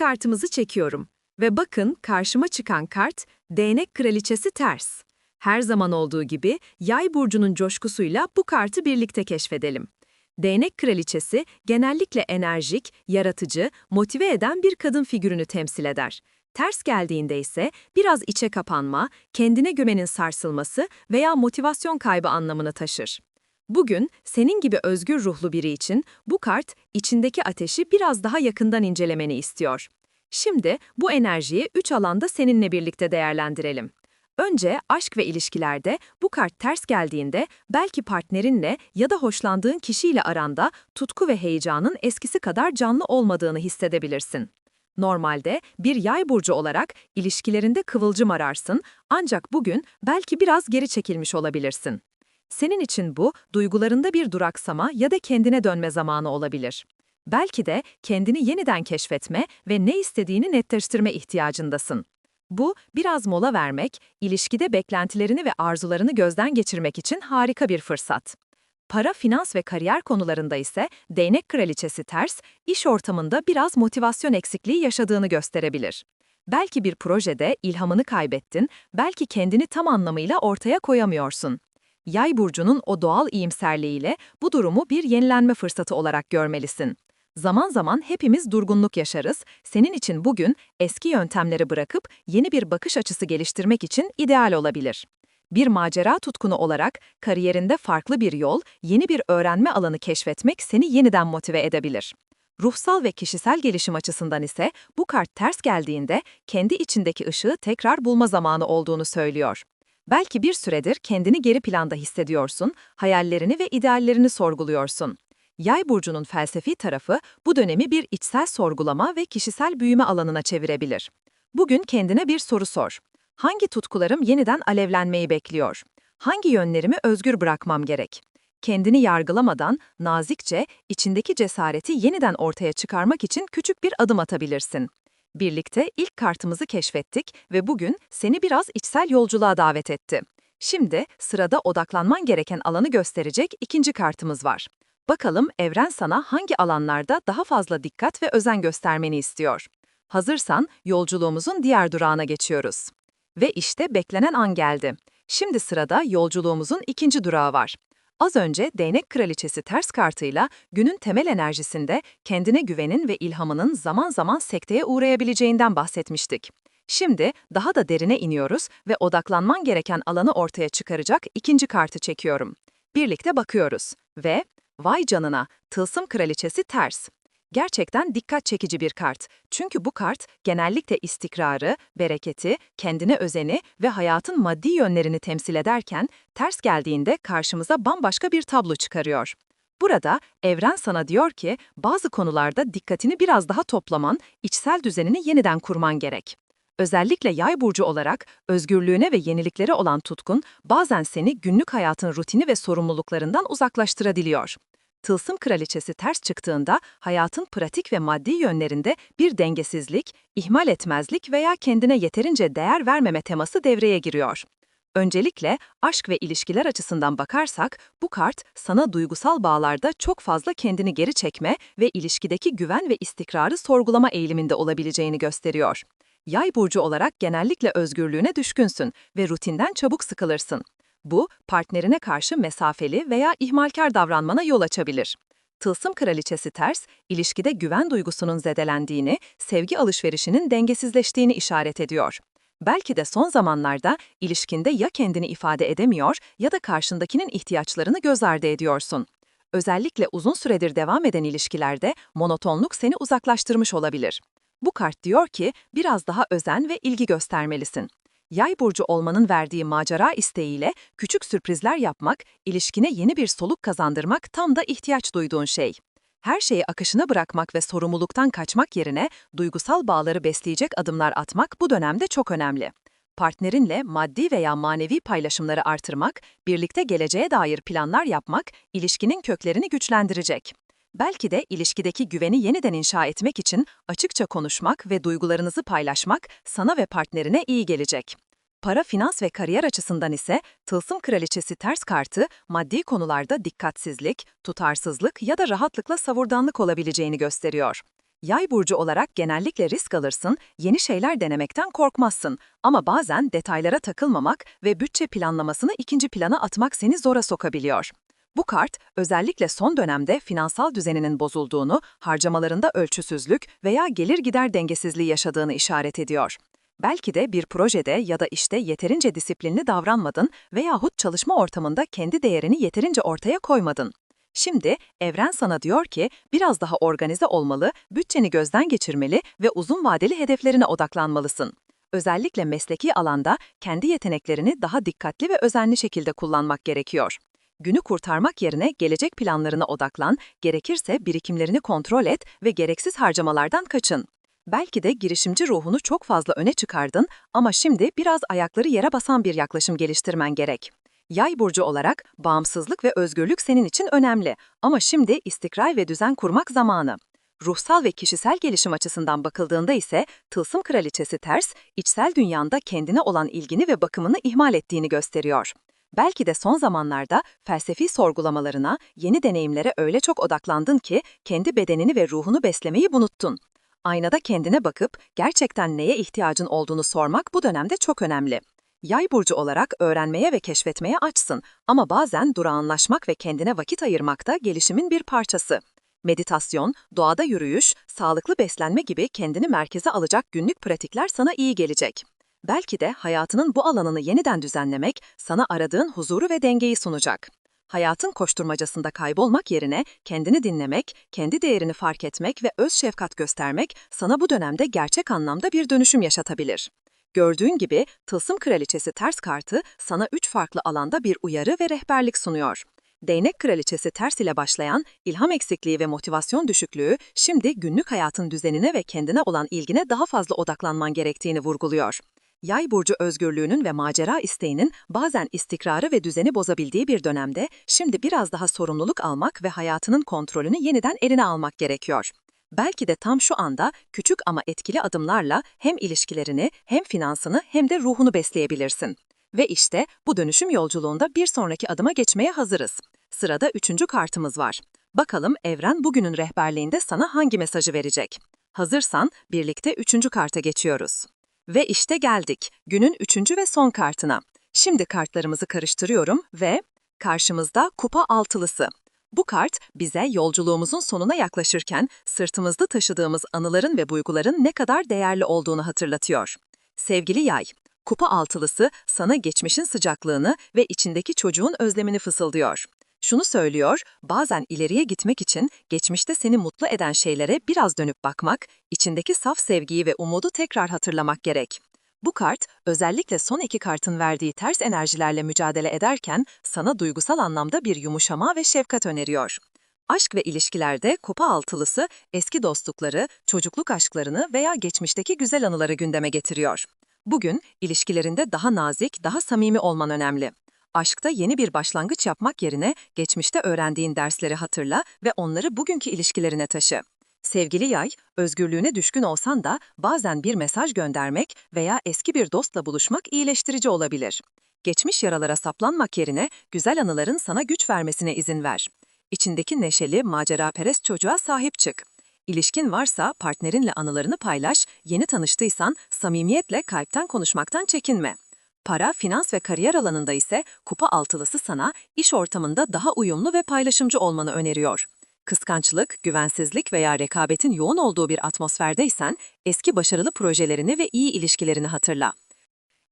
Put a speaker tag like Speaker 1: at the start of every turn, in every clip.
Speaker 1: kartımızı çekiyorum. Ve bakın karşıma çıkan kart Değnek Kraliçesi ters. Her zaman olduğu gibi Yay burcunun coşkusuyla bu kartı birlikte keşfedelim. Değnek Kraliçesi genellikle enerjik, yaratıcı, motive eden bir kadın figürünü temsil eder. Ters geldiğinde ise biraz içe kapanma, kendine güvenin sarsılması veya motivasyon kaybı anlamını taşır. Bugün senin gibi özgür ruhlu biri için bu kart içindeki ateşi biraz daha yakından incelemeni istiyor. Şimdi bu enerjiyi üç alanda seninle birlikte değerlendirelim. Önce aşk ve ilişkilerde bu kart ters geldiğinde belki partnerinle ya da hoşlandığın kişiyle aranda tutku ve heyecanın eskisi kadar canlı olmadığını hissedebilirsin. Normalde bir yay burcu olarak ilişkilerinde kıvılcım ararsın ancak bugün belki biraz geri çekilmiş olabilirsin. Senin için bu duygularında bir duraksama ya da kendine dönme zamanı olabilir. Belki de kendini yeniden keşfetme ve ne istediğini netleştirme ihtiyacındasın. Bu, biraz mola vermek, ilişkide beklentilerini ve arzularını gözden geçirmek için harika bir fırsat. Para, finans ve kariyer konularında ise değnek kraliçesi ters, iş ortamında biraz motivasyon eksikliği yaşadığını gösterebilir. Belki bir projede ilhamını kaybettin, belki kendini tam anlamıyla ortaya koyamıyorsun. Yay burcunun o doğal iyimserliğiyle bu durumu bir yenilenme fırsatı olarak görmelisin. Zaman zaman hepimiz durgunluk yaşarız. Senin için bugün eski yöntemleri bırakıp yeni bir bakış açısı geliştirmek için ideal olabilir. Bir macera tutkunu olarak kariyerinde farklı bir yol, yeni bir öğrenme alanı keşfetmek seni yeniden motive edebilir. Ruhsal ve kişisel gelişim açısından ise bu kart ters geldiğinde kendi içindeki ışığı tekrar bulma zamanı olduğunu söylüyor. Belki bir süredir kendini geri planda hissediyorsun, hayallerini ve ideallerini sorguluyorsun. Yay burcunun felsefi tarafı bu dönemi bir içsel sorgulama ve kişisel büyüme alanına çevirebilir. Bugün kendine bir soru sor. Hangi tutkularım yeniden alevlenmeyi bekliyor? Hangi yönlerimi özgür bırakmam gerek? Kendini yargılamadan, nazikçe, içindeki cesareti yeniden ortaya çıkarmak için küçük bir adım atabilirsin. Birlikte ilk kartımızı keşfettik ve bugün seni biraz içsel yolculuğa davet etti. Şimdi sırada odaklanman gereken alanı gösterecek ikinci kartımız var. Bakalım evren sana hangi alanlarda daha fazla dikkat ve özen göstermeni istiyor. Hazırsan yolculuğumuzun diğer durağına geçiyoruz. Ve işte beklenen an geldi. Şimdi sırada yolculuğumuzun ikinci durağı var. Az önce Değnek Kraliçesi ters kartıyla günün temel enerjisinde kendine güvenin ve ilhamının zaman zaman sekteye uğrayabileceğinden bahsetmiştik. Şimdi daha da derine iniyoruz ve odaklanman gereken alanı ortaya çıkaracak ikinci kartı çekiyorum. Birlikte bakıyoruz ve Vay canına, Tılsım Kraliçesi ters. Gerçekten dikkat çekici bir kart. Çünkü bu kart genellikle istikrarı, bereketi, kendine özeni ve hayatın maddi yönlerini temsil ederken ters geldiğinde karşımıza bambaşka bir tablo çıkarıyor. Burada evren sana diyor ki bazı konularda dikkatini biraz daha toplaman, içsel düzenini yeniden kurman gerek. Özellikle yay burcu olarak özgürlüğüne ve yeniliklere olan tutkun bazen seni günlük hayatın rutini ve sorumluluklarından uzaklaştırabiliyor. Tılsım kraliçesi ters çıktığında hayatın pratik ve maddi yönlerinde bir dengesizlik, ihmal etmezlik veya kendine yeterince değer vermeme teması devreye giriyor. Öncelikle aşk ve ilişkiler açısından bakarsak bu kart sana duygusal bağlarda çok fazla kendini geri çekme ve ilişkideki güven ve istikrarı sorgulama eğiliminde olabileceğini gösteriyor. Yay burcu olarak genellikle özgürlüğüne düşkünsün ve rutinden çabuk sıkılırsın. Bu, partnerine karşı mesafeli veya ihmalkar davranmana yol açabilir. Tılsım kraliçesi ters, ilişkide güven duygusunun zedelendiğini, sevgi alışverişinin dengesizleştiğini işaret ediyor. Belki de son zamanlarda ilişkinde ya kendini ifade edemiyor ya da karşındakinin ihtiyaçlarını göz ardı ediyorsun. Özellikle uzun süredir devam eden ilişkilerde monotonluk seni uzaklaştırmış olabilir. Bu kart diyor ki biraz daha özen ve ilgi göstermelisin. Yay burcu olmanın verdiği macera isteğiyle küçük sürprizler yapmak, ilişkine yeni bir soluk kazandırmak tam da ihtiyaç duyduğun şey. Her şeyi akışına bırakmak ve sorumluluktan kaçmak yerine duygusal bağları besleyecek adımlar atmak bu dönemde çok önemli. Partnerinle maddi veya manevi paylaşımları artırmak, birlikte geleceğe dair planlar yapmak, ilişkinin köklerini güçlendirecek. Belki de ilişkideki güveni yeniden inşa etmek için açıkça konuşmak ve duygularınızı paylaşmak sana ve partnerine iyi gelecek. Para, finans ve kariyer açısından ise Tılsım Kraliçesi ters kartı maddi konularda dikkatsizlik, tutarsızlık ya da rahatlıkla savurdanlık olabileceğini gösteriyor. Yay burcu olarak genellikle risk alırsın, yeni şeyler denemekten korkmazsın ama bazen detaylara takılmamak ve bütçe planlamasını ikinci plana atmak seni zora sokabiliyor. Bu kart, özellikle son dönemde finansal düzeninin bozulduğunu, harcamalarında ölçüsüzlük veya gelir gider dengesizliği yaşadığını işaret ediyor. Belki de bir projede ya da işte yeterince disiplinli davranmadın veyahut çalışma ortamında kendi değerini yeterince ortaya koymadın. Şimdi evren sana diyor ki biraz daha organize olmalı, bütçeni gözden geçirmeli ve uzun vadeli hedeflerine odaklanmalısın. Özellikle mesleki alanda kendi yeteneklerini daha dikkatli ve özenli şekilde kullanmak gerekiyor. Günü kurtarmak yerine gelecek planlarına odaklan, gerekirse birikimlerini kontrol et ve gereksiz harcamalardan kaçın. Belki de girişimci ruhunu çok fazla öne çıkardın ama şimdi biraz ayakları yere basan bir yaklaşım geliştirmen gerek. Yay burcu olarak bağımsızlık ve özgürlük senin için önemli ama şimdi istikrar ve düzen kurmak zamanı. Ruhsal ve kişisel gelişim açısından bakıldığında ise tılsım kraliçesi ters, içsel dünyanda kendine olan ilgini ve bakımını ihmal ettiğini gösteriyor. Belki de son zamanlarda felsefi sorgulamalarına, yeni deneyimlere öyle çok odaklandın ki kendi bedenini ve ruhunu beslemeyi unuttun. Aynada kendine bakıp gerçekten neye ihtiyacın olduğunu sormak bu dönemde çok önemli. Yay burcu olarak öğrenmeye ve keşfetmeye açsın ama bazen durağanlaşmak ve kendine vakit ayırmak da gelişimin bir parçası. Meditasyon, doğada yürüyüş, sağlıklı beslenme gibi kendini merkeze alacak günlük pratikler sana iyi gelecek. Belki de hayatının bu alanını yeniden düzenlemek sana aradığın huzuru ve dengeyi sunacak. Hayatın koşturmacasında kaybolmak yerine kendini dinlemek, kendi değerini fark etmek ve öz şefkat göstermek sana bu dönemde gerçek anlamda bir dönüşüm yaşatabilir. Gördüğün gibi Tılsım Kraliçesi ters kartı sana üç farklı alanda bir uyarı ve rehberlik sunuyor. Değnek Kraliçesi ters ile başlayan ilham eksikliği ve motivasyon düşüklüğü şimdi günlük hayatın düzenine ve kendine olan ilgine daha fazla odaklanman gerektiğini vurguluyor. Yay burcu özgürlüğünün ve macera isteğinin bazen istikrarı ve düzeni bozabildiği bir dönemde şimdi biraz daha sorumluluk almak ve hayatının kontrolünü yeniden eline almak gerekiyor. Belki de tam şu anda küçük ama etkili adımlarla hem ilişkilerini, hem finansını hem de ruhunu besleyebilirsin. Ve işte bu dönüşüm yolculuğunda bir sonraki adıma geçmeye hazırız. Sırada üçüncü kartımız var. Bakalım evren bugünün rehberliğinde sana hangi mesajı verecek? Hazırsan birlikte üçüncü karta geçiyoruz. Ve işte geldik günün üçüncü ve son kartına. Şimdi kartlarımızı karıştırıyorum ve karşımızda kupa altılısı. Bu kart bize yolculuğumuzun sonuna yaklaşırken sırtımızda taşıdığımız anıların ve duyguların ne kadar değerli olduğunu hatırlatıyor. Sevgili yay, kupa altılısı sana geçmişin sıcaklığını ve içindeki çocuğun özlemini fısıldıyor. Şunu söylüyor, bazen ileriye gitmek için geçmişte seni mutlu eden şeylere biraz dönüp bakmak, içindeki saf sevgiyi ve umudu tekrar hatırlamak gerek. Bu kart, özellikle son iki kartın verdiği ters enerjilerle mücadele ederken sana duygusal anlamda bir yumuşama ve şefkat öneriyor. Aşk ve ilişkilerde kupa altılısı eski dostlukları, çocukluk aşklarını veya geçmişteki güzel anıları gündeme getiriyor. Bugün ilişkilerinde daha nazik, daha samimi olman önemli. Aşkta yeni bir başlangıç yapmak yerine geçmişte öğrendiğin dersleri hatırla ve onları bugünkü ilişkilerine taşı. Sevgili yay, özgürlüğüne düşkün olsan da bazen bir mesaj göndermek veya eski bir dostla buluşmak iyileştirici olabilir. Geçmiş yaralara saplanmak yerine güzel anıların sana güç vermesine izin ver. İçindeki neşeli, maceraperest çocuğa sahip çık. İlişkin varsa partnerinle anılarını paylaş, yeni tanıştıysan samimiyetle kalpten konuşmaktan çekinme. Para, finans ve kariyer alanında ise kupa altılısı sana iş ortamında daha uyumlu ve paylaşımcı olmanı öneriyor. Kıskançlık, güvensizlik veya rekabetin yoğun olduğu bir atmosferdeysen eski başarılı projelerini ve iyi ilişkilerini hatırla.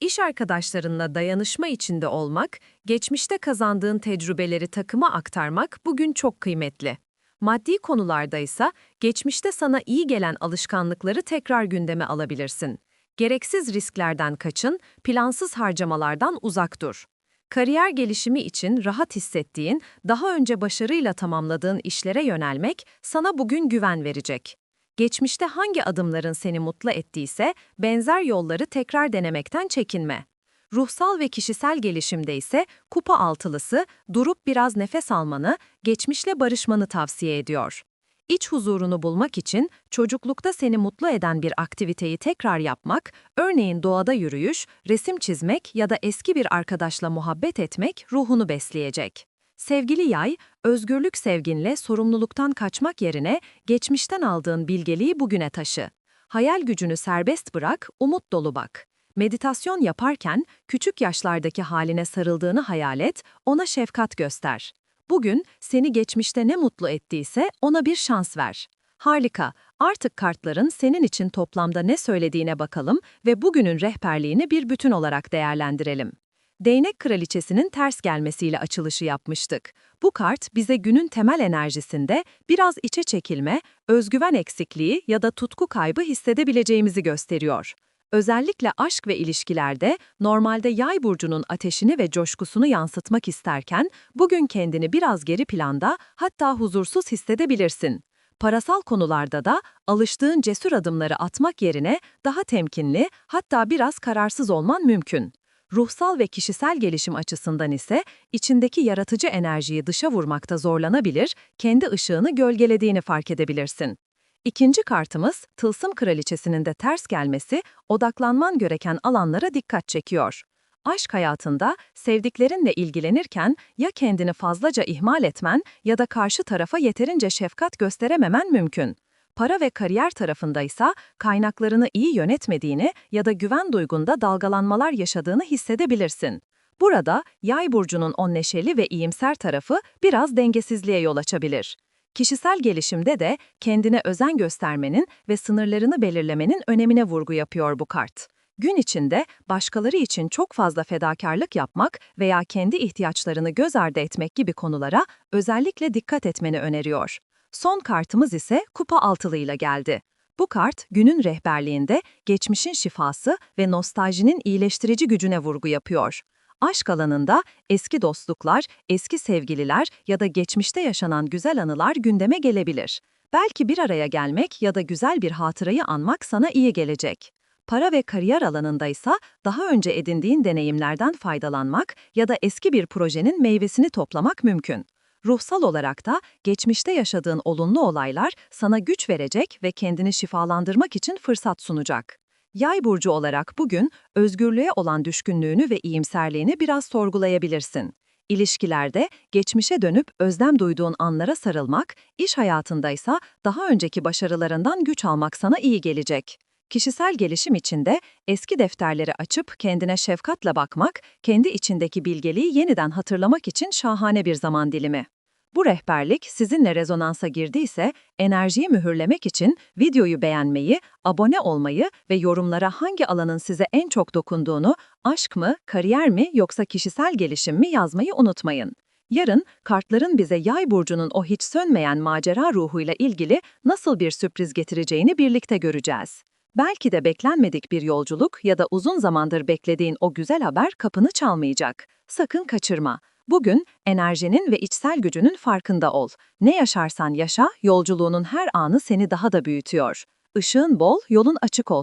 Speaker 1: İş arkadaşlarınla dayanışma içinde olmak, geçmişte kazandığın tecrübeleri takıma aktarmak bugün çok kıymetli. Maddi konularda ise geçmişte sana iyi gelen alışkanlıkları tekrar gündeme alabilirsin. Gereksiz risklerden kaçın, plansız harcamalardan uzak dur. Kariyer gelişimi için rahat hissettiğin, daha önce başarıyla tamamladığın işlere yönelmek sana bugün güven verecek. Geçmişte hangi adımların seni mutlu ettiyse, benzer yolları tekrar denemekten çekinme. Ruhsal ve kişisel gelişimde ise kupa altılısı durup biraz nefes almanı, geçmişle barışmanı tavsiye ediyor. İç huzurunu bulmak için çocuklukta seni mutlu eden bir aktiviteyi tekrar yapmak, örneğin doğada yürüyüş, resim çizmek ya da eski bir arkadaşla muhabbet etmek ruhunu besleyecek. Sevgili yay, özgürlük sevginle sorumluluktan kaçmak yerine geçmişten aldığın bilgeliği bugüne taşı. Hayal gücünü serbest bırak, umut dolu bak. Meditasyon yaparken küçük yaşlardaki haline sarıldığını hayal et, ona şefkat göster. Bugün seni geçmişte ne mutlu ettiyse ona bir şans ver. Harika, artık kartların senin için toplamda ne söylediğine bakalım ve bugünün rehberliğini bir bütün olarak değerlendirelim. Değnek Kraliçesi'nin ters gelmesiyle açılışı yapmıştık. Bu kart bize günün temel enerjisinde biraz içe çekilme, özgüven eksikliği ya da tutku kaybı hissedebileceğimizi gösteriyor. Özellikle aşk ve ilişkilerde normalde yay burcunun ateşini ve coşkusunu yansıtmak isterken bugün kendini biraz geri planda hatta huzursuz hissedebilirsin. Parasal konularda da alıştığın cesur adımları atmak yerine daha temkinli hatta biraz kararsız olman mümkün. Ruhsal ve kişisel gelişim açısından ise içindeki yaratıcı enerjiyi dışa vurmakta zorlanabilir, kendi ışığını gölgelediğini fark edebilirsin. İkinci kartımız, Tılsım Kraliçesi'nin de ters gelmesi, odaklanman gereken alanlara dikkat çekiyor. Aşk hayatında sevdiklerinle ilgilenirken ya kendini fazlaca ihmal etmen ya da karşı tarafa yeterince şefkat gösterememen mümkün. Para ve kariyer tarafındaysa kaynaklarını iyi yönetmediğini ya da güven duygunda dalgalanmalar yaşadığını hissedebilirsin. Burada yay burcunun o neşeli ve iyimser tarafı biraz dengesizliğe yol açabilir. Kişisel gelişimde de kendine özen göstermenin ve sınırlarını belirlemenin önemine vurgu yapıyor bu kart. Gün içinde başkaları için çok fazla fedakarlık yapmak veya kendi ihtiyaçlarını göz ardı etmek gibi konulara özellikle dikkat etmeni öneriyor. Son kartımız ise kupa altılığıyla geldi. Bu kart günün rehberliğinde geçmişin şifası ve nostaljinin iyileştirici gücüne vurgu yapıyor. Aşk alanında eski dostluklar, eski sevgililer ya da geçmişte yaşanan güzel anılar gündeme gelebilir. Belki bir araya gelmek ya da güzel bir hatırayı anmak sana iyi gelecek. Para ve kariyer alanındaysa daha önce edindiğin deneyimlerden faydalanmak ya da eski bir projenin meyvesini toplamak mümkün. Ruhsal olarak da geçmişte yaşadığın olumlu olaylar sana güç verecek ve kendini şifalandırmak için fırsat sunacak. Yay burcu olarak bugün özgürlüğe olan düşkünlüğünü ve iyimserliğini biraz sorgulayabilirsin. İlişkilerde geçmişe dönüp özlem duyduğun anlara sarılmak, iş hayatındaysa daha önceki başarılarından güç almak sana iyi gelecek. Kişisel gelişim için de eski defterleri açıp kendine şefkatle bakmak, kendi içindeki bilgeliği yeniden hatırlamak için şahane bir zaman dilimi. Bu rehberlik sizinle rezonansa girdiyse, enerjiyi mühürlemek için videoyu beğenmeyi, abone olmayı ve yorumlara hangi alanın size en çok dokunduğunu, aşk mı, kariyer mi yoksa kişisel gelişim mi yazmayı unutmayın. Yarın kartların bize yay burcunun o hiç sönmeyen macera ruhuyla ilgili nasıl bir sürpriz getireceğini birlikte göreceğiz. Belki de beklenmedik bir yolculuk ya da uzun zamandır beklediğin o güzel haber kapını çalmayacak. Sakın kaçırma. Bugün enerjinin ve içsel gücünün farkında ol. Ne yaşarsan yaşa, yolculuğunun her anı seni daha da büyütüyor. Işığın bol, yolun açık ol.